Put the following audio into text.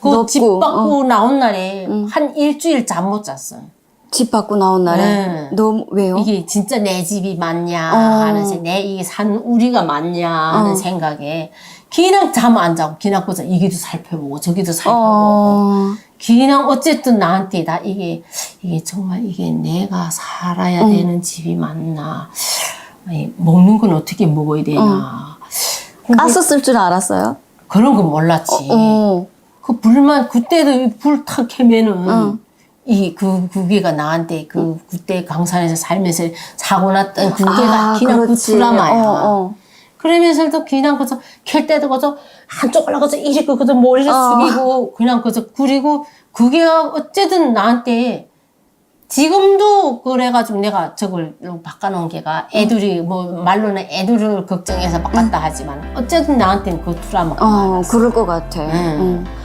그 집 덥고, 밖으로 나온 날에 한 일주일 잠 못 잤어요. 집 밖으로 나온 날에 네. 너무 왜요? 이게 진짜 내 집이 맞냐 어. 하는 생- 내 이게 산 우리가 맞냐 하는 어. 생각에 그냥 잠 안 자고 그냥 그저 이기도 살펴보고 저기도 살펴보고 어, 그냥 어쨌든 나한테 다 이게 이게 정말 이게 내가 살아야 되는 집이 맞나 아니, 먹는 건 어떻게 먹어야 되나 가스 쓸 줄 알았어요? 그런 건 몰랐지 어, 그 불만 그때도 불탁 켜면은 어. 이그 구개가 나한테 그 그때 강산에서 살면서 사고 났던 구개가 아, 그냥 그 그렇지. 드라마야. 어, 어. 그러면서도 그냥 그저 켤 때도 그저 한쪽 올라가서 이리 그 그저 머리를 어. 숙이고 그냥 그저 그리고 그게 어쨌든 나한테 지금도 그래가지고 내가 저걸 바꿔놓은 게가 애들이 뭐 말로는 애들을 걱정해서 바꿨다 하지만 어쨌든 나한테는 그 드라마가 어, 많았어. 그럴 것 같아. 음. 응.